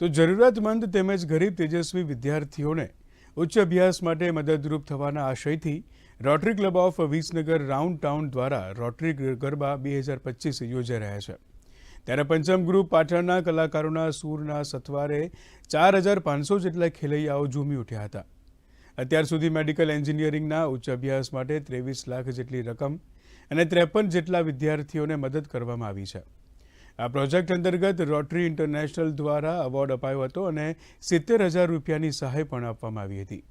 તો જરૂરિયાતમંદ તેમજ ગરીબ તેજસ્વી વિદ્યાર્થીઓને ઉચ્ચ અભ્યાસ માટે મદદરૂપ થવાના આશયથી Rotary club of Visnagar round town દ્વારા રોટરી ગરબા બે હજાર પચીસ યોજાઈ રહ્યા છે. ત્યારે પંચમ ગ્રુપ પાટણના કલાકારોના સૂરના સથવારે ચાર હજાર પાંચસો જેટલા ખેલૈયાઓ ઝૂમી ઉઠ્યા હતા. અત્યાર સુધી મેડિકલ એન્જિનિયરિંગના ઉચ્ચ અભ્યાસ માટે ત્રેવીસ લાખ જેટલી રકમ અને ત્રેપન જેટલા વિદ્યાર્થીઓને મદદ કરવામાં આવી છે. આ પ્રોજેક્ટ અંતર્ગત રોટરી ઇન્ટરનેશનલ દ્વારા એવોર્ડ અપાયો હતો અને સિત્તેર હજાર રૂપિયાની સહાય પણ આપવામાં આવી હતી.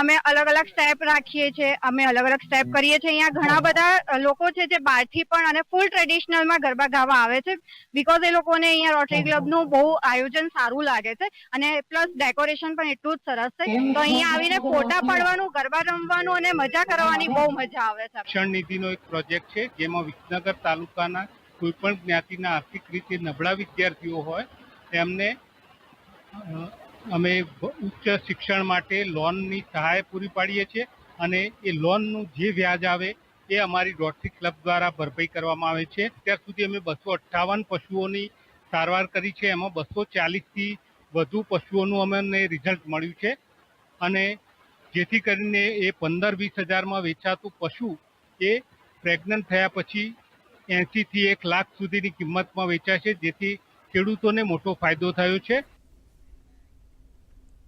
અમે અલગ અલગ સ્ટેપ રાખીએ છીએ અમે અલગ અલગ સ્ટેપ કરીએ છીએ. અહીંયા ઘણા બધા લોકો છે જે બહારથી પણ અને ફૂલ ટ્રેડિશનલમાં ગરબા ગાવા આવે છે બીકોઝ એ લોકોને અહીંયા રોટરી ક્લબનું બહુ આયોજન સારું લાગે છે અને પ્લસ ડેકોરેશન પણ એટલું જ સરસ છે. તો અહીંયા આવીને ફોટા પાડવાનું ગરબા રમવાનું અને મજા કરવાની બહુ મજા આવે છે. શિક્ષણ નીતિનો એક પ્રોજેક્ટ છે જેમાં વિસનગર તાલુકાના કોઈ પણ જ્ઞાતિના આર્થિક રીતે નબળા વિદ્યાર્થીઓ હોય તેમને અમે ઉચ્ચ શિક્ષણ માટે લોનની સહાય પૂરી પાડીએ છીએ અને એ લોનનું જે વ્યાજ આવે એ અમારી રોટરી ક્લબ દ્વારા ભરપાઈ કરવામાં આવે છે. અત્યાર સુધી અમે બસો અઠ્ઠાવન પશુઓની સારવાર કરી છે. એમાં બસો ચાલીસથી વધુ પશુઓનું અમને રિઝલ્ટ મળ્યું છે. અને જેથી કરીને એ પંદર વીસ હજારમાં વેચાતું પશુ એ પ્રેગ્નન્ટ થયા પછી એંશીથી એક લાખ સુધીની કિંમતમાં વેચાય છે જેથી ખેડૂતોને મોટો ફાયદો થયો છે.